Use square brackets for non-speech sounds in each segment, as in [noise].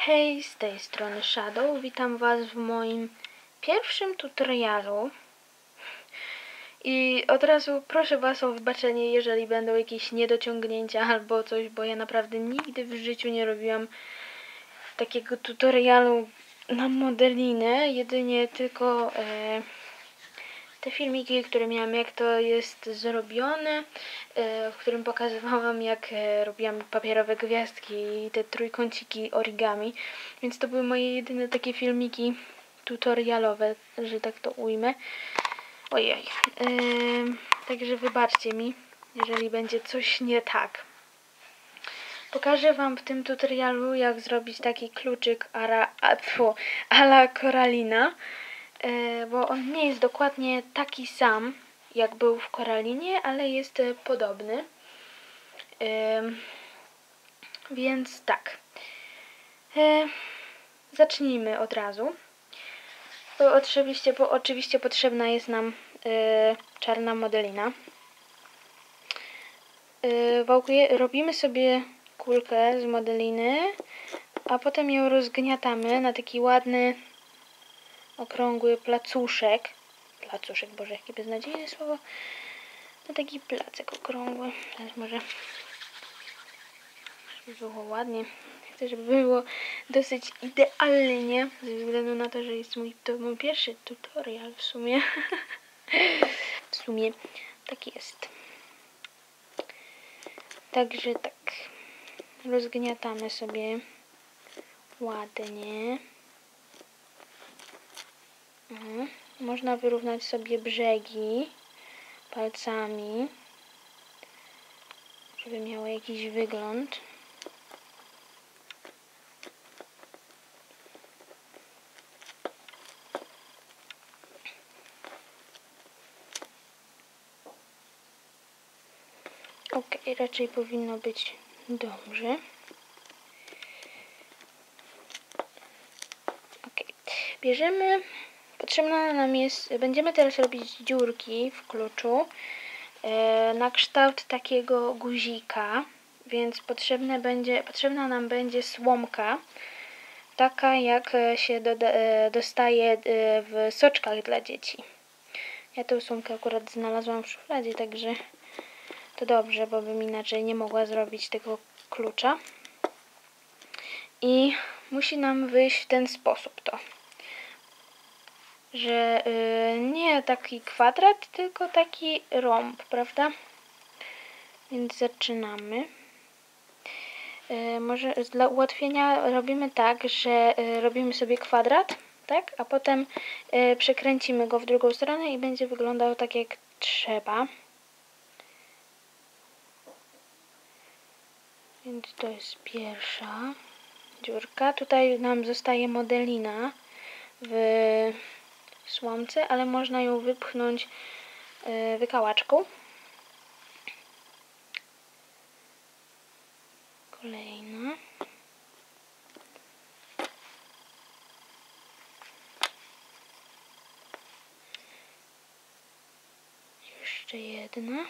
Hej, z tej strony Shadow. Witam Was w moim pierwszym tutorialu. I od razu proszę Was o wybaczenie, jeżeli będą jakieś niedociągnięcia albo coś, bo ja naprawdę nigdy w życiu nie robiłam takiego tutorialu na modelinę. Jedynie tylko e, te filmiki, które miałam, jak to jest zrobione, e, w którym pokazywałam, jak e, robiłam papierowe gwiazdki i te trójkąciki origami. Więc to były moje jedyne takie filmiki tutorialowe, że tak to ujmę. Ojej. Ym, także wybaczcie mi, jeżeli będzie coś nie tak. Pokażę Wam w tym tutorialu, jak zrobić taki kluczyk ara, a, tfu, ala koralina, e, bo on nie jest dokładnie taki sam, jak był w koralinie, ale jest e, podobny. Więc tak. E, zacznijmy od razu. Bo oczywiście, bo oczywiście potrzebna jest nam czarna modelina. Robimy sobie kulkę z modeliny, a potem ją rozgniatamy na taki ładny, okrągły placuszek. Placuszek, boże, jakie beznadziejne słowo. Na taki placek okrągły. Teraz może żeby było ładnie. Chcę, żeby było dosyć idealnie, ze względu na to, że jest mój, to mój pierwszy tutorial w sumie. [laughs] w sumie tak jest. Także tak, rozgniatamy sobie ładnie. Mhm. Można wyrównać sobie brzegi palcami, żeby miało jakiś wygląd. Ok, raczej powinno być dobrze. Bierzemy, potrzebna nam jest, będziemy teraz robić dziurki w kluczu e, na kształt takiego guzika, więc potrzebne będzie, potrzebna nam będzie słomka, taka jak się e, dostaje e, w soczkach dla dzieci. Ja tę słomkę akurat znalazłam w szufladzie, także to dobrze, bo bym inaczej nie mogła zrobić tego klucza. I musi nam wyjść w ten sposób to. Że yy, nie taki kwadrat, tylko taki rąb, prawda? Więc zaczynamy. Yy, może dla ułatwienia robimy tak, że yy, robimy sobie kwadrat, tak? A potem yy, przekręcimy go w drugą stronę i będzie wyglądał tak jak trzeba. Więc to jest pierwsza dziurka. Tutaj nam zostaje modelina w słomce, ale można ją wypchnąć e, wykałaczką. Kolejna. Jeszcze jedna.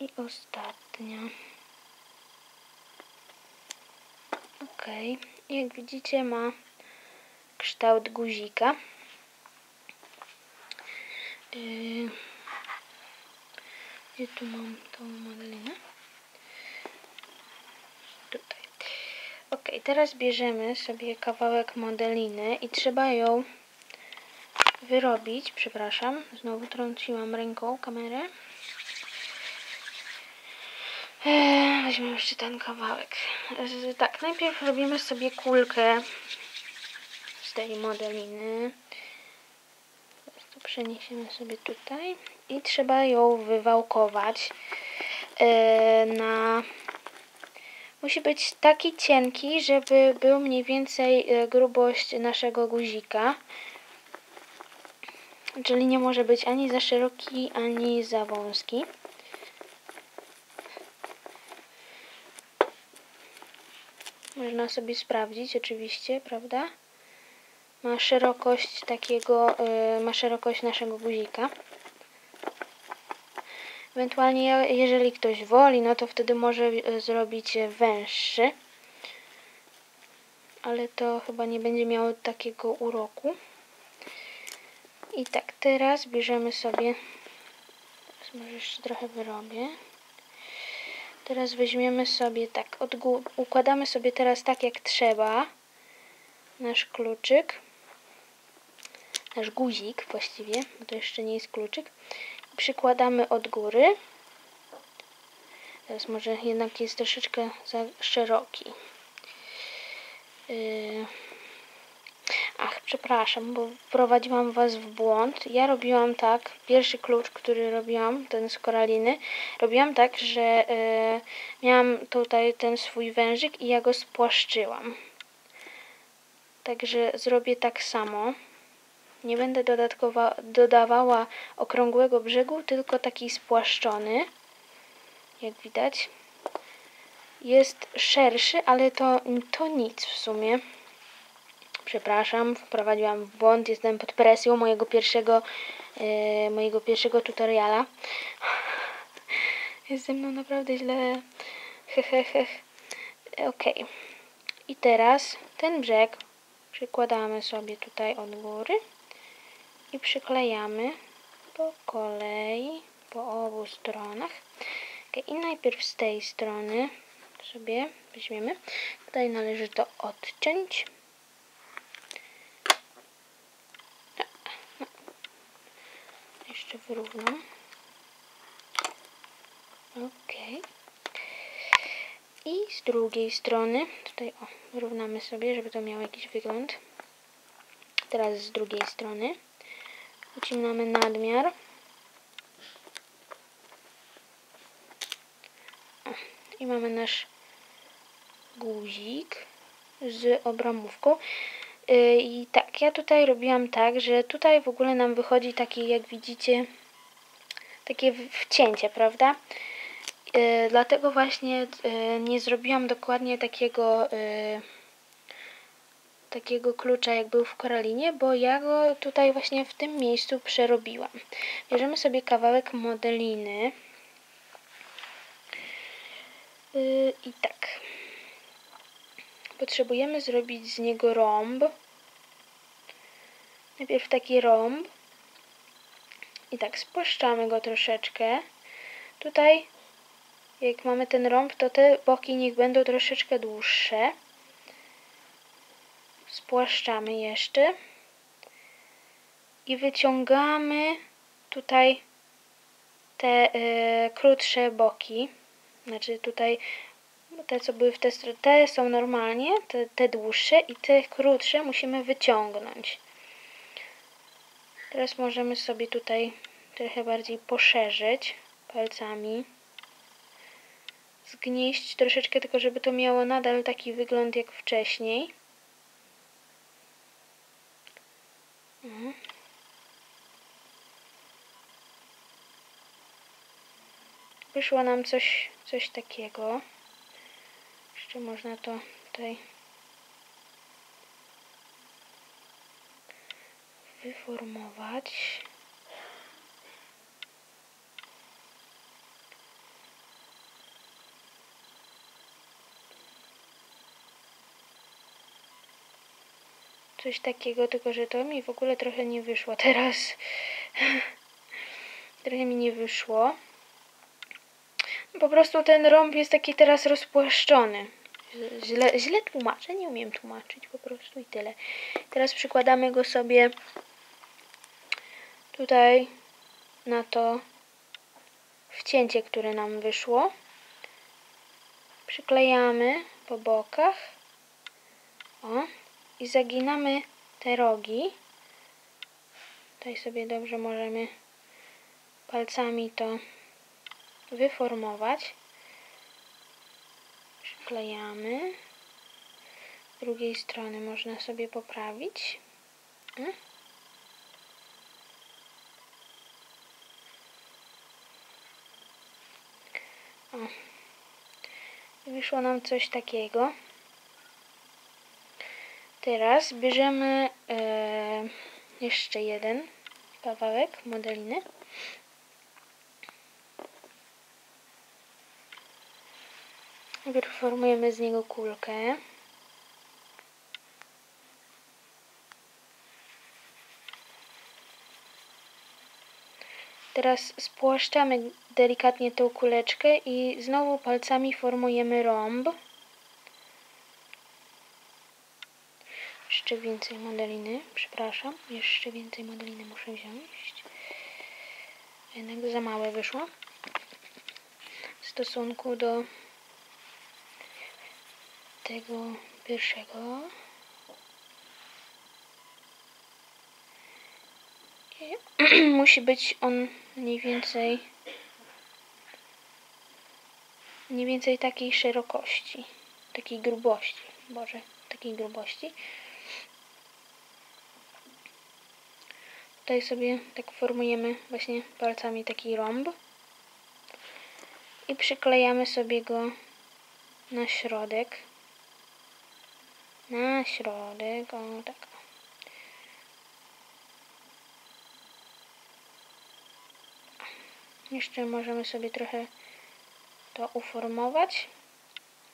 I ostatnia. Ok, jak widzicie ma kształt guzika. Yy, tu mam tą modelinę? Tutaj. Ok, teraz bierzemy sobie kawałek modeliny i trzeba ją wyrobić. Przepraszam, znowu trąciłam ręką kamerę. Eee, weźmy jeszcze ten kawałek. Eee, tak, najpierw robimy sobie kulkę z tej modeliny. To przeniesiemy sobie tutaj i trzeba ją wywałkować eee, na... Musi być taki cienki, żeby był mniej więcej e, grubość naszego guzika. Czyli nie może być ani za szeroki, ani za wąski. Można sobie sprawdzić oczywiście, prawda? Ma szerokość takiego, yy, ma szerokość naszego guzika. Ewentualnie, je- jeżeli ktoś woli, no to wtedy może e, zrobić węższy. Ale to chyba nie będzie miało takiego uroku. I tak, teraz bierzemy sobie. Może jeszcze trochę wyrobię. Teraz weźmiemy sobie tak, od układamy sobie teraz tak jak trzeba nasz kluczyk, nasz guzik właściwie, bo to jeszcze nie jest kluczyk. Przykładamy od góry. Teraz może jednak jest troszeczkę za szeroki. Yy. Ach, przepraszam, bo wprowadziłam Was w błąd. Ja robiłam tak, pierwszy klucz, który robiłam, ten z koraliny, robiłam tak, że e, miałam tutaj ten swój wężyk i ja go spłaszczyłam. Także zrobię tak samo. Nie będę dodatkowo dodawała okrągłego brzegu, tylko taki spłaszczony. Jak widać. Jest szerszy, ale to, to nic w sumie. Przepraszam, wprowadziłam w błąd, jestem pod presją mojego pierwszego, e, mojego pierwszego tutoriala. Jest ze mną naprawdę źle. Hehehe. Okej. I teraz ten brzeg przykładamy sobie tutaj od góry i przyklejamy po kolei, po obu stronach. Okej, I najpierw z tej strony sobie weźmiemy. Tutaj należy to odciąć. Jeszcze wyrównam. Ok. I z drugiej strony, tutaj o, wyrównamy sobie, żeby to miało jakiś wygląd. Teraz z drugiej strony ucinamy nadmiar. O, I mamy nasz guzik z obramówką. Yy, I tak, ja tutaj robiłam tak, że tutaj w ogóle nam wychodzi taki, jak widzicie, takie wcięcie, prawda? Yy, dlatego właśnie yy, nie zrobiłam dokładnie takiego takiego klucza, jak był w koralinie, bo ja go tutaj właśnie w tym miejscu przerobiłam. Bierzemy sobie kawałek modeliny. I tak. Potrzebujemy zrobić z niego rąb. Najpierw taki rąb. I tak spłaszczamy go troszeczkę. Tutaj, jak mamy ten rąb, to te boki niech będą troszeczkę dłuższe. Spłaszczamy jeszcze. I wyciągamy tutaj te y, krótsze boki. Znaczy tutaj bo te, co były w te, te są normalnie, te, te dłuższe i te krótsze musimy wyciągnąć. Teraz możemy sobie tutaj trochę bardziej poszerzyć palcami. Zgnieść troszeczkę, tylko żeby to miało nadal taki wygląd jak wcześniej. Mhm. Wyszło nam coś, coś takiego. Można to tutaj wyformować. Coś takiego, tylko że to mi w ogóle trochę nie wyszło teraz. [laughs] trochę mi nie wyszło. Po prostu ten rąb jest taki teraz rozpłaszczony. Źle, źle tłumaczę, nie umiem tłumaczyć po prostu i tyle. Teraz przykładamy go sobie tutaj na to wcięcie, które nam wyszło. Przyklejamy po bokach. O. I zaginamy te rogi. Tutaj sobie dobrze możemy palcami to wyformować. Przyklejamy. Z drugiej strony można sobie poprawić. Mm. O. Wyszło nam coś takiego. Teraz bierzemy e, jeszcze jeden kawałek modeliny. Najpierw formujemy z niego kulkę. Teraz spłaszczamy delikatnie tą kuleczkę i znowu palcami formujemy rąb. Jeszcze więcej modeliny, przepraszam. Jeszcze więcej modeliny muszę wziąć. Jednak za małe wyszło. W stosunku do tego pierwszego. I [clears throat] musi być on mniej więcej mniej więcej takiej szerokości, takiej grubości, Boże, takiej grubości. Tutaj sobie tak formujemy właśnie palcami taki rąb i przyklejamy sobie go na środek. Na środek, o tak. Jeszcze możemy sobie trochę to uformować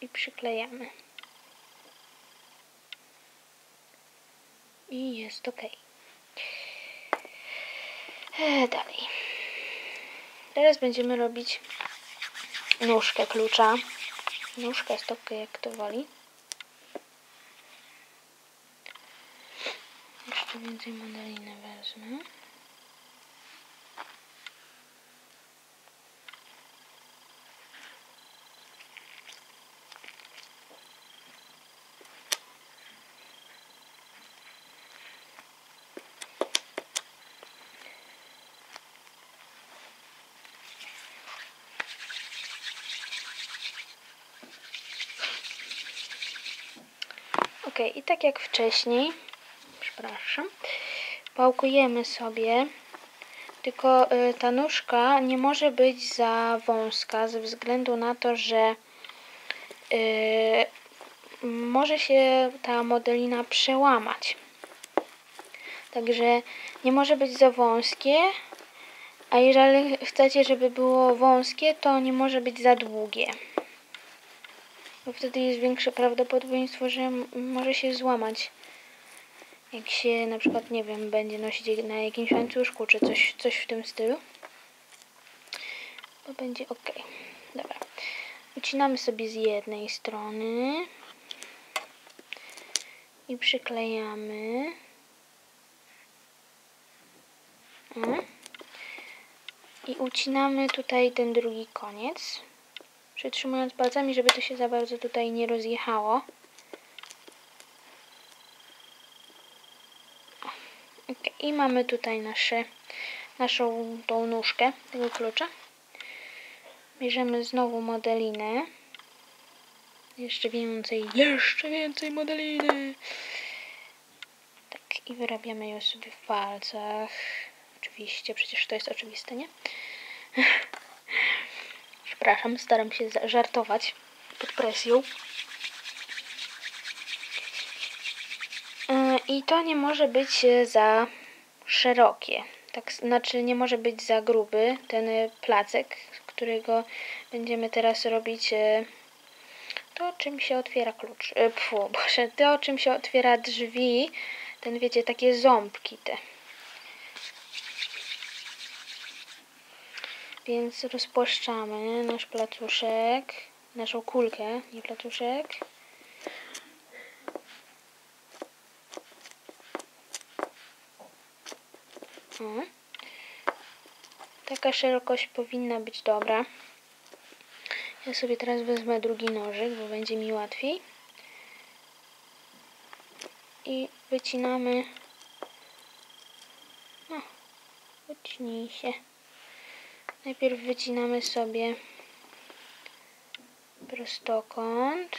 i przyklejamy. I jest ok. E, dalej. Teraz będziemy robić nóżkę klucza. Nóżkę, stopkę, jak to woli. Jeszcze więcej modeliny wezmę. I tak jak wcześniej, przepraszam, pałkujemy sobie, tylko y, ta nóżka nie może być za wąska ze względu na to, że y, może się ta modelina przełamać. Także nie może być za wąskie, a jeżeli chcecie, żeby było wąskie, to nie może być za długie. Bo wtedy jest większe prawdopodobieństwo, że może się złamać. Jak się na przykład, nie wiem, będzie nosić na jakimś łańcuszku, czy coś, coś w tym stylu. To będzie ok. Dobra. Ucinamy sobie z jednej strony. I przyklejamy. I ucinamy tutaj ten drugi koniec przytrzymując palcami, żeby to się za bardzo tutaj nie rozjechało. Okay. I mamy tutaj nasze, naszą tą nóżkę tego klucza. Bierzemy znowu modelinę. Jeszcze więcej, jeszcze więcej modeliny. Tak, i wyrabiamy ją sobie w palcach. Oczywiście, przecież to jest oczywiste, nie? [laughs] Przepraszam, staram się żartować pod presją. E, I to nie może być za szerokie. Tak, znaczy nie może być za gruby ten placek, którego będziemy teraz robić e, to, czym się otwiera klucz. Pfu, [laughs] boże, to, czym się otwiera drzwi, ten wiecie, takie ząbki te. Więc rozpłaszczamy nasz placuszek, naszą kulkę, nie placuszek. Taka szerokość powinna być dobra. Ja sobie teraz wezmę drugi nożyk, bo będzie mi łatwiej. I wycinamy. No, wycnij się. Najpierw wycinamy sobie prostokąt.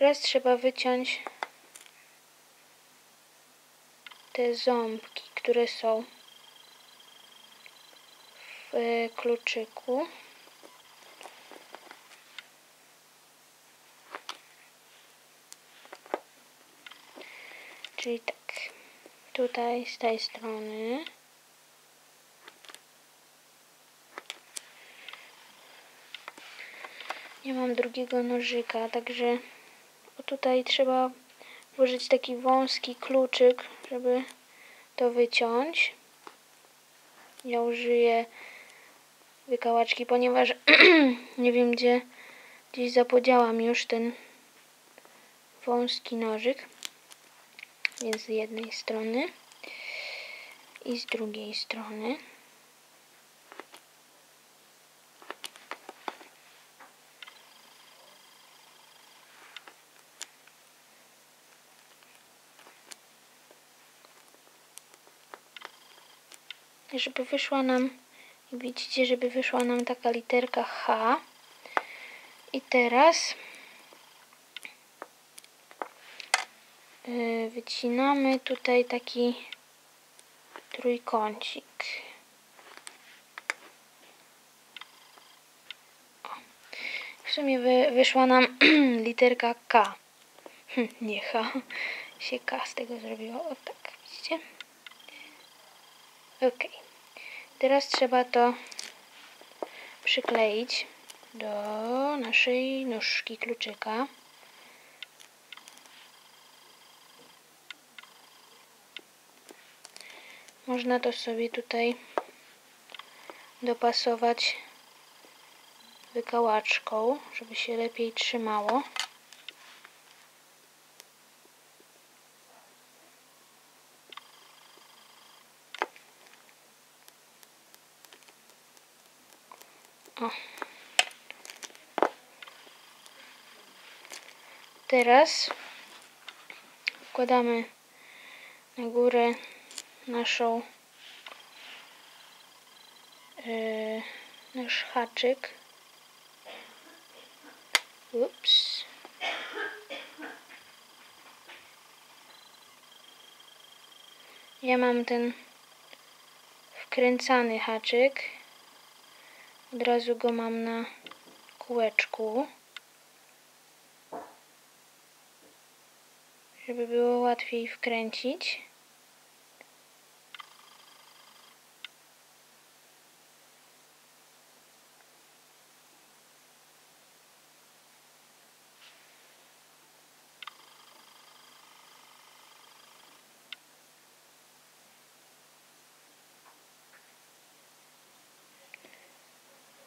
Teraz trzeba wyciąć te ząbki, które są w e, kluczyku. Czyli tak, tutaj z tej strony. Nie mam drugiego nożyka, także tutaj trzeba włożyć taki wąski kluczyk, żeby to wyciąć. Ja użyję wykałaczki, ponieważ [clears throat] nie wiem gdzie gdzieś zapodziałam już ten wąski nożyk. Więc z jednej strony i z drugiej strony. Żeby wyszła nam, widzicie, żeby wyszła nam taka literka H. I teraz yy, wycinamy tutaj taki trójkącik. W sumie wy, wyszła nam [clears throat] literka K. [clears throat] Nie H, się K z tego zrobiło. O tak? Ok. Teraz trzeba to przykleić do naszej nóżki kluczyka. Można to sobie tutaj dopasować wykałaczką, żeby się lepiej trzymało. O. Teraz wkładamy na górę naszą yy, nasz haczyk. Ups. Ja mam ten wkręcany haczyk. Od razu go mam na kółeczku. Żeby było łatwiej wkręcić.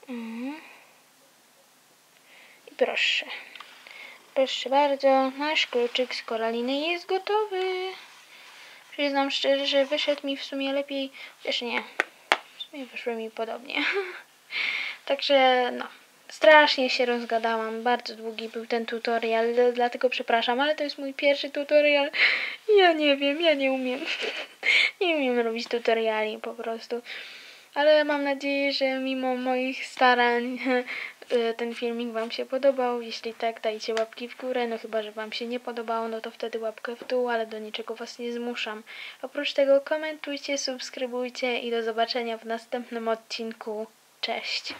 Mhm. I proszę. Proszę bardzo, nasz kluczyk z koraliny jest gotowy. Przyznam szczerze, że wyszedł mi w sumie lepiej, chociaż nie, w sumie wyszło mi podobnie. [laughs] Także no, strasznie się rozgadałam, bardzo długi był ten tutorial, dlatego przepraszam, ale to jest mój pierwszy tutorial. Ja nie wiem, ja nie umiem, [laughs] nie umiem robić tutoriali po prostu. Ale mam nadzieję, że mimo moich starań [laughs] ten filmik Wam się podobał. Jeśli tak, dajcie łapki w górę. No chyba, że Wam się nie podobało, no to wtedy łapkę w dół, ale do niczego Was nie zmuszam. Oprócz tego komentujcie, subskrybujcie i do zobaczenia w następnym odcinku. Cześć!